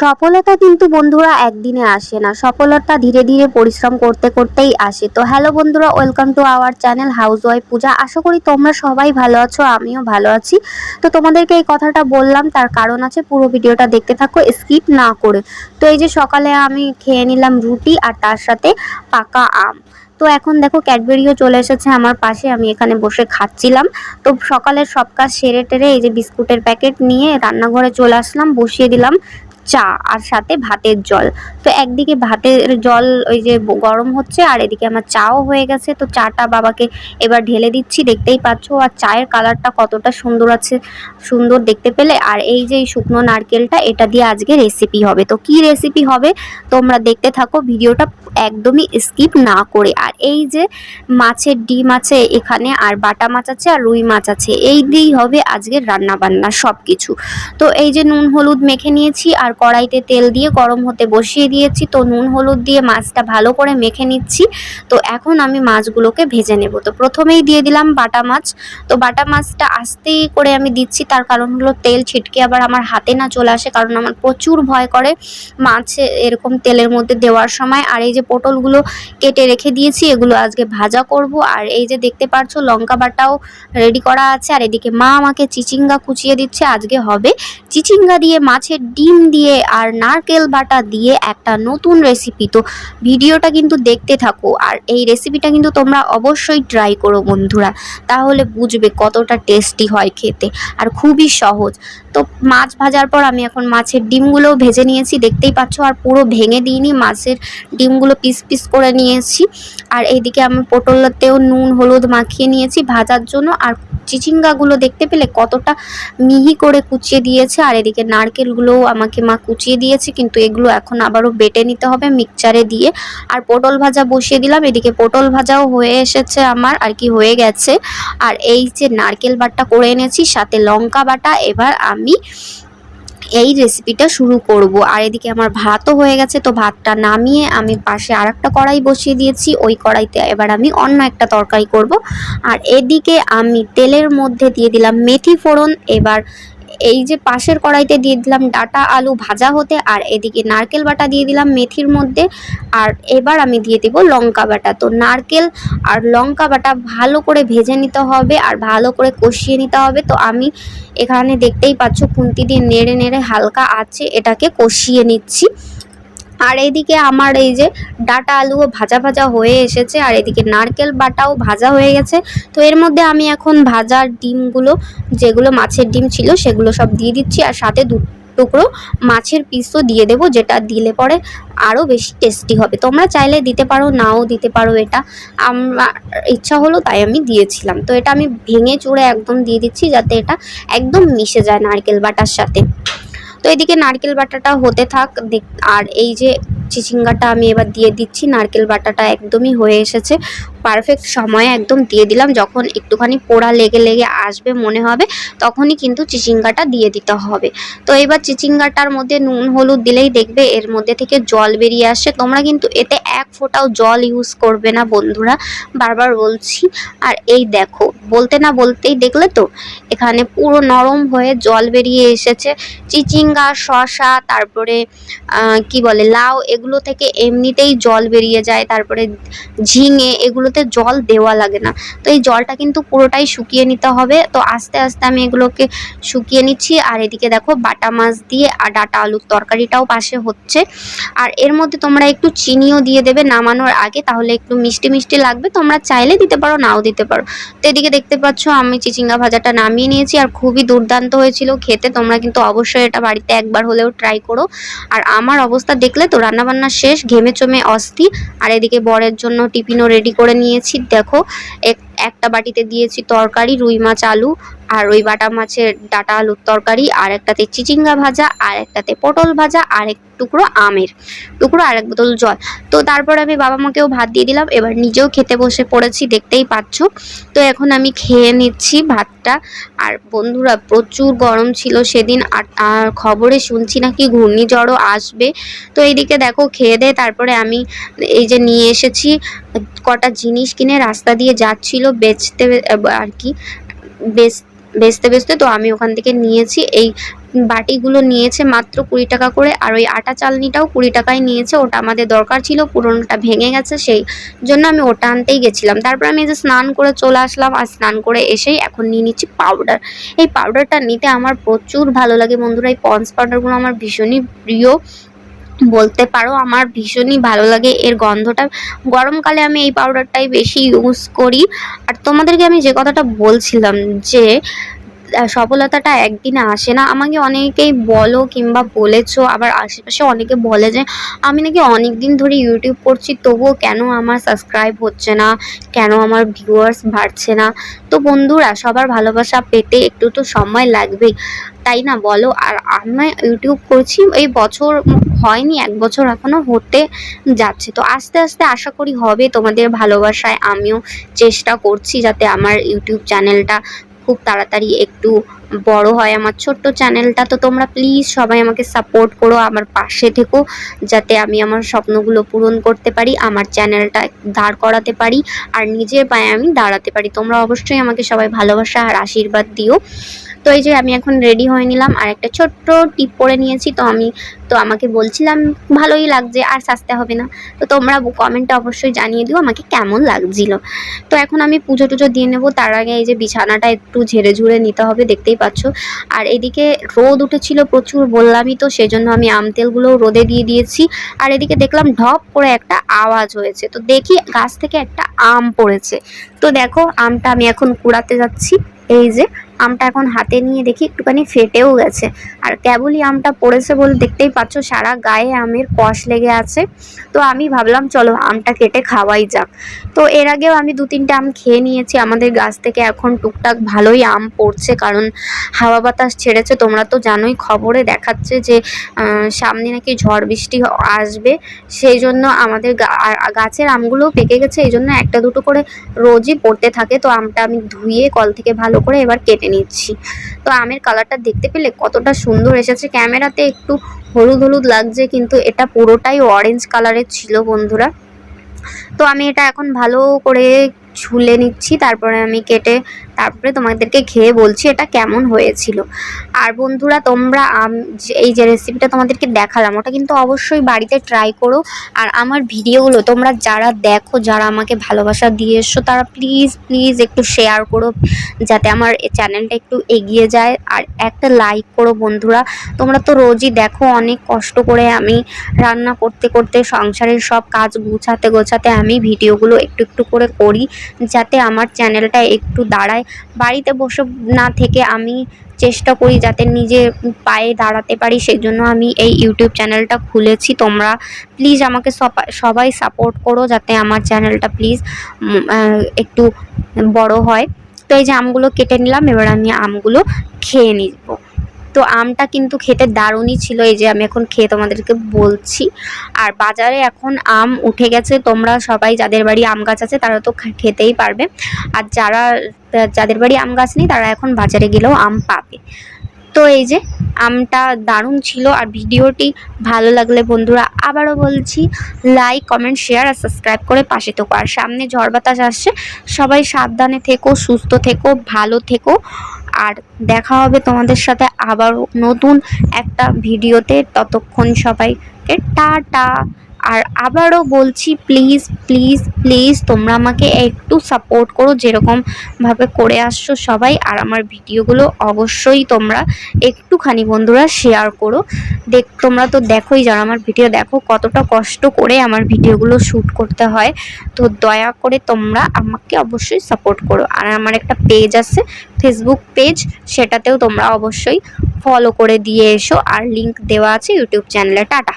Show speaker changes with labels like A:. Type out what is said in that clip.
A: সফলতা কিন্তু বন্ধুরা একদিনে আসে না। সফলতা ধীরে ধীরে পরিশ্রম করতে করতেই আসে। তো হ্যালো বন্ধুরা, welcome to our channel housewife Puja. আশা করি তোমরা সবাই ভালো আছো, আমিও ভালো আছি। তো তোমাদেরকে এই কথাটা বললাম, তার কারণ আছে পুরো ভিডিওটা দেখতে থাকো, স্কিপ না করে। তো এই যে সকালে আমি খেয়ে নিলাম রুটি আর তার সাথে পাকা আম। তো এখন দেখো ক্যাডবেরিও চলে এসেছে আমার পাশে, আমি এখানে বসে খাচ্ছিলাম। তো সকালের সব কাজ সেরে টেরে এই যে বিস্কুটের প্যাকেট নিয়ে রান্নাঘরে চলে আসলাম, বসিয়ে দিলাম। চা আর সাথে ভাতের জল। তো একদিকে ভাতের জল ওই যে গরম হচ্ছে আর এদিকে আমার চাও হয়ে গেছে। তো চাটা বাবাকে এবার ঢেলে দিচ্ছি, দেখতেই পাচ্ছো? আর চায়ের কালারটা কতটা সুন্দর আছে, সুন্দর দেখতে পেলে। আর এই যে শুকনো নারকেলটা, এটা দিয়ে আজকে রেসিপি হবে। তো কি রেসিপি হবে? তোমরা দেখতে থাকো, ভিডিওটা একদমই স্কিপ না করে। আর এই যে মাছের ডিম আছে এখানে, আর বাটা মাছ আছে, আর রুই মাছ আছে, এই দিয়েই হবে আজকের রান্না বান্না সব কিছু তো এই যে নুন, হলুদ মেখে নিয়েছি, আর কড়াইতে তেল দিয়ে গরম হতে বসিয়ে দিয়েছি। তো নুন, হলুদ দিয়ে মাছটা ভালো করে মেখে নিচ্ছি। তো এখন আমি মাছগুলোকে ভেজে নেব। তো প্রথমেই দিয়ে দিলাম বাটা মাছ। তো বাটা মাছটা আস্তেই করে আমি দিচ্ছি। তার কারণ হলো তেল ছিটকে আবার আমার হাতে না চলে আসে, কারণ আমার প্রচুর ভয় করে মাছ এরকম তেলের মধ্যে দেওয়ার সময়। আর এই যে পটলগুলো কেটে রেখে দিয়েছি, এগুলো আজকে ভাজা করব। আর এই যে দেখতে পারছ, লঙ্কা বাটাও রেডি করা আছে। আর এদিকে মা আমাকে চিচিঙ্গা কুচিয়ে দিচ্ছে। আজকে হবে চিচিঙ্গা দিয়ে মাছের ডিম দিয়ে আর নারকেল বাটা দিয়ে একটা নতুন রেসিপি তো ভিডিওটা কিন্তু দেখতে থাকো, আর এই রেসিপিটা কিন্তু তোমরা অবশ্যই ট্রাই করো বন্ধুরা, তাহলে বুঝবে কতটা টেস্টি হয় খেতে, আর খুবই সহজ। তো মাছ ভাজার পর আমি এখন মাছের ডিমগুলোও ভেজে নিয়েছি, দেখতেই পাচ্ছ, আর পুরো ভেঙে দিইনি, মাছের ডিমগুলো পিস পিস করে নিয়েছি। আর এইদিকে আমি পটলতেও নুন, হলুদ মাখিয়ে নিয়েছি ভাজার জন্য, আর চিচিঙ্গাগুলো দেখতে পেলে কতটা মিহি করে কুচিয়ে দিয়েছে, আর এদিকে নারকেলগুলোও আমাকে মা কুচিয়ে দিয়েছে, কিন্তু এগুলো এখন আবারও বেটে নিতে হবে মিক্সচারে দিয়ে। আর পটল ভাজা বসিয়ে দিলাম, এদিকে পটল ভাজাও হয়ে এসেছে আমার, আর কি হয়ে গেছে। আর এই যে নারকেল বাটা করে এনেছি, সাথে লঙ্কা বাটা, এবার আমি এই রেসিপিটা শুরু করব। আর এদিকে আমার ভাতও হয়ে গেছে, তো ভাতটা নামিয়ে আমি পাশে আর একটা কড়াই বসিয়ে দিয়েছি। ওই কড়াইতে এবার আমি অন্য একটা তরকারি করব। আর এদিকে আমি তেলের মধ্যে দিয়ে দিলাম মেথি ফোড়ন। এবার এই যে পাশের কড়াইতে দিয়ে দিলাম ডাটা আলু ভাজা হতে আর এদিকে নারকেল বাটা দিয়ে দিলাম মেথির মধ্যে। আর এবার আমি দিয়ে দেবো লঙ্কা বাটা। তো নারকেল আর লঙ্কা বাটা ভালো করে ভেজে নিতে হবে আর ভালো করে কষিয়ে নিতে হবে। তো আমি এখানে দেখতেই পাচ্ছ খুন্তি দিয়ে নেড়ে নেড়ে হালকা আছে এটাকে কষিয়ে নিচ্ছি। আর এদিকে আমার এই যে ডাটা আলুও ভাজা ভাজা হয়ে এসেছে, আর এদিকে নারকেল বাটাও ভাজা হয়ে গেছে। তো এর মধ্যে আমি এখন ভাজার ডিমগুলো, যেগুলো মাছের ডিম ছিল সেগুলো সব দিয়ে দিচ্ছি, আর সাথে দু টুকরো মাছের পিসও দিয়ে দেবো, যেটা দিলে পরে আরও বেশি টেস্টি হবে। তোমরা চাইলে দিতে পারো, নাও দিতে পারো এটা। আমার ইচ্ছা হলো তাই আমি দিয়েছিলাম। তো এটা আমি ভেঙে চুড়ে একদম দিয়ে দিচ্ছি, যাতে এটা একদম মিশে যায় নারকেল বাটার সাথে। তো এদিকে নারকেল বাটাটা হতে থাক আর এই যে চিচিঙ্গাটা আমি এবার দিয়ে দিচ্ছি। নারকেল বাটাটা একদমই হয়ে এসেছে। পারফেক্ট সময়ে একদম দিয়ে দিলাম। যখন একটুখানি পোড়া লেগে লেগে আসবে মনে হবে, তখনই কিন্তু চিচিঙ্গাটা দিয়ে দিতে হবে। তো এবার চিচিঙ্গাটার মধ্যে নুন, হলুদ দিলেই দেখবে এর মধ্যে থেকে জল বেরিয়ে আসে তোমরা কিন্তু এতে এক ফোঁটাও জল ইউজ করবে না বন্ধুরা। বারবার বলছি। আর এই দেখো, বলতে না বলতেই দেখলে তো, এখানে পুরো নরম হয়ে জল বেরিয়ে এসেছে। চিচিঙ্গা, শসা, তারপরে কি বলে, লাউ এগুলো থেকে এমনিতেই জল বেরিয়ে যায়, তারপরে ঝিঙে, এগুলোতে জল দেওয়া লাগে না। তো এই জলটা কিন্তু পুরোটাই শুকিয়ে নিতে হবে। তো আস্তে আস্তে আমি এগুলোকে শুকিয়ে নিচ্ছি। আর এদিকে দেখো বাটা মাছ দিয়ে আর ডাটা আলুর তরকারিটাও পাশে হচ্ছে। আর এর মধ্যে তোমরা একটু চিনিও দিয়ে দেবে নামানোর আগে, তাহলে একটু মিষ্টি মিষ্টি লাগবে। তোমরা চাইলে দিতে পারো, নাও দিতে পারো। তো এদিকে দেখতে পাচ্ছ, আমি চিচিঙ্গা ভাজাটা নামিয়ে নিয়েছি আর খুবই দুর্দান্ত হয়েছিল খেতে। তোমরা কিন্তু অবশ্যই এটা বাড়িতে একবার হলেও ট্রাই করো। আর আমার অবস্থা দেখলে তো রান্নাবান্না শেষ, ঘেমে চমে অস্থি আর এদিকে বরের জন্য টিফিনও রেডি করে নিয়েছি। দেখো, এক- একটা বাটিতে দিয়েছি তরকারি, রুই মাছ, আলু আর ওই বাটা মাছের ডাটা আলুর তরকারি, আর একটাতে চিচিঙ্গা ভাজা, আর একটাতে পটল ভাজা, আর এক টুকরো আমের টুকরো, আর এক বোতল জল। তো তারপর আমি বাবা মাকেও ভাত দিয়ে দিলাম। এবার নিজেও খেতে বসে পড়েছি, দেখতেই পাচ্ছ। তো এখন আমি খেয়ে নিচ্ছি ভাতটা। আর বন্ধুরা, প্রচুর গরম ছিল সেদিন, আর খবরে শুনছি নাকি ঘূর্ণিঝড়ও আসবে। তো এইদিকে দেখো, খেয়ে দে তারপরে আমি এই যে নিয়ে এসেছি, কটা জিনিস কিনে রাস্তা দিয়ে যাচ্ছিল, বেচতে আর কি বেচ বেচতে বেচতে তো আমি ওখান থেকে নিয়েছি। এই বাটিগুলো নিয়েছে মাত্র কুড়ি টাকা করে আর ওই আটা চালনিটাও কুড়ি টাকায় নিয়েছে। ওটা আমাদের দরকার ছিল, পুরোনোটা ভেঙে গেছে, সেই জন্য আমি ওটা আনতেই গেছিলাম। তারপর আমি যে স্নান করে চলে আসলাম আর স্নান করে এসেই এখন নিয়ে নিচ্ছি পাউডার এই পাউডারটা নিতে আমার প্রচুর ভালো লাগে বন্ধুরা, এই পন্স পাউডারগুলো আমার ভীষণই প্রিয়। বলতে পারো, আমার ভীষণই ভালো লাগে এর গন্ধটা। গরমকালে আমি এই পাউডারটাই বেশি ইউজ করি। আর তোমাদেরকে আমি যে কথাটা বলছিলাম যে সফলতাটা একদিনে আসে না, আমাকে অনেকেই বলো কিংবা বলেছ, আবার আশেপাশে অনেকে বলে যে, আমি নাকি অনেক দিন ধরে ইউটিউব করছি, তবুও কেন আমার সাবস্ক্রাইব হচ্ছে না? কেন আমার ভিউয়ার্স বাড়ছে না? তো বন্ধুরা, সবার ভালোবাসা পেতে একটু তো সময় লাগবেই। তাই না, বলো? আর আমি ইউটিউব করছি, এই বছর হয়নি, এক বছর এখনও হতে যাচ্ছে। তো আস্তে আস্তে আশা করি হবে তোমাদের ভালোবাসায়। আমিও চেষ্টা করছি যাতে আমার ইউটিউব চ্যানেলটা খুব তাড়াতাড়ি একটু বড় হয়। আমার ছোট্ট চ্যানেলটা তো তোমরা প্লিজ সবাই আমাকে সাপোর্ট করো, আমার পাশে থেকো, যাতে আমি আমার স্বপ্নগুলো পূরণ করতে পারি, আমার চ্যানেলটা দাঁড় করাতে পারি, আর নিজের পায়ে আমি দাঁড়াতে পারি। তোমরা অবশ্যই আমাকে সবাই ভালোবাসা আর আশীর্বাদ দিও। তো এই যে আমি এখন রেডি হয়ে নিলাম, আর একটা ছোট্ট টিপ পরে নিয়েছি, তো আমি, তো আমাকে বলছিলাম, ভালোই লাগছে, আর সাজতে হবে না। তো তোমরা কমেন্টে অবশ্যই জানিয়ে দিও, আমাকে কেমন লাগছিল। তো এখন আমি পুজো টুজো দিয়ে নেব, তার আগে এই যে বিছানাটা একটু ঝেড়ে ঝুড়ে নিতে হবে, দেখতেই পাচ্ছ। আর এদিকে রোদ উঠেছিল প্রচুর, বললামই তো, সেজন্য আমি আম তেলগুলোও রোদে দিয়ে দিয়েছি। আর এদিকে দেখলাম ঢপ করে একটা আওয়াজ হয়েছে, তো দেখি গাছ থেকে একটা আম পড়েছে। তো দেখো, আমটা আমি এখন কুড়াতে যাচ্ছি, এই যে আমটা এখন হাতে নিয়ে দেখি একটুখানি ফেটেও গেছে। আর কেবলই আমটা পড়েছে বলে দেখতেই পাচ্ছ, সারা গায়ে আমের কষ লেগে আছে। তো আমি ভাবলাম, চলো আমটা কেটে খাওয়াই যাক। তো এর আগেও আমি দু তিনটে আম খেয়ে নিয়েছি, আমাদের গাছ থেকে এখন টুকটাক ভালোই আম পড়ছে, কারণ হাওয়া বাতাস ছেড়েছে। তোমরা তো জানোই, খবরে দেখাচ্ছে যে সামনে নাকি ঝড় বৃষ্টি আসবে। সেই জন্য আমাদের গাছের আমগুলোও পেকে গেছে, এই জন্য একটা দুটো করে রোজই পড়তে থাকে। তো আমটা আমি ধুয়ে কল থেকে ভালো করে এবার কেটে নিচ্ছি। তো আমের কালারটা দেখতে পেলে কতটা সুন্দর এসেছে। ক্যামেরাতে একটু হলুদ হলুদ লাগছে, কিন্তু এটা পুরোটাই অরেঞ্জ কালারের ছিল বন্ধুরা। তো আমি এটা এখন ভালো করে ছুলে নিচ্ছি, তারপরে আমি কেটে তারপরে তোমাদেরকে খেয়ে বলছি এটা কেমন হয়েছিল। আর বন্ধুরা, তোমরা এই যে রেসিপিটা তোমাদেরকে দেখালাম, ওটা কিন্তু অবশ্যই বাড়িতে ট্রাই করো। আর আমার ভিডিওগুলো তোমরা যারা দেখো, যারা আমাকে ভালোবাসা দিয়ে এসছো তারা প্লিজ প্লিজ একটু শেয়ার করো, যাতে আমার চ্যানেলটা একটু এগিয়ে যায়। আর একটা লাইক করো বন্ধুরা, তোমরা তো রোজই দেখো অনেক কষ্ট করে আমি রান্না করতে করতে, সংসারের সব কাজ গুছাতে, গোছাতে আমি ভিডিওগুলো একটু একটু করে করি, যাতে আমার চ্যানেলটা একটু দাঁড়ায়। বাড়িতে বসে না থেকে আমি চেষ্টা করি যাতে নিজে পায়ে দাঁড়াতে পারি সেই জন্য আমি এই ইউটিউব চ্যানেলটা খুলেছি। তোমরা প্লিজ আমাকে সবাই সাপোর্ট করো যাতে আমার চ্যানেলটা প্লিজ একটু বড় হয়। তো এই যে আমগুলো কেটে নিলাম, এবার আমি আমগুলো খেয়ে নিব। তো আমটা কিন্তু খেতে দারুণই ছিল, এই যে আমি এখন খেয়ে তোমাদেরকে বলছি। আর বাজারে এখন আম উঠে গেছে, তোমরা সবাই যাদের বাড়ি আম গাছ আছে তারা তো খেতেই পারবে। আর যারা, যাদের বাড়ি আম গাছ নেই তারা এখন বাজারে গেলেও আম পাবে। তো এই যে আমটা দারুণ ছিল আর ভিডিওটি ভালো লাগলে বন্ধুরা আবারও বলছি লাইক কমেন্ট শেয়ার আর সাবস্ক্রাইব করে পাশে থেকো। আর সামনে ঝড় বাতাস আসছে, সবাই সাবধানে থেকো, সুস্থ থেকো, ভালো থেকো। আর দেখা হবে তোমাদের সাথে আবার নতুন একটা ভিডিওতে। ততক্ষণ সবাইকে টাটা। আর আবারও বলছি প্লিজ প্লিজ প্লিজ তোমরা আমাকে একটু সাপোর্ট করো যেরকমভাবে করে আসছো সবাই। আর আমার ভিডিওগুলো অবশ্যই তোমরা একটুখানি বন্ধুরা শেয়ার করো। দেখ, তোমরা তো দেখোই যারা আমার ভিডিও দেখো, কতটা কষ্ট করে আমার ভিডিওগুলো শ্যুট করতে হয়। তো দয়া করে তোমরা আমাকে অবশ্যই সাপোর্ট করো। আর আমার একটা পেজ আছে ফেসবুক পেজ সেটাতেও তোমরা অবশ্যই ফলো করে দিয়ে এসো। আর লিংক দেওয়া আছে ইউটিউব চ্যানেলে টাটা।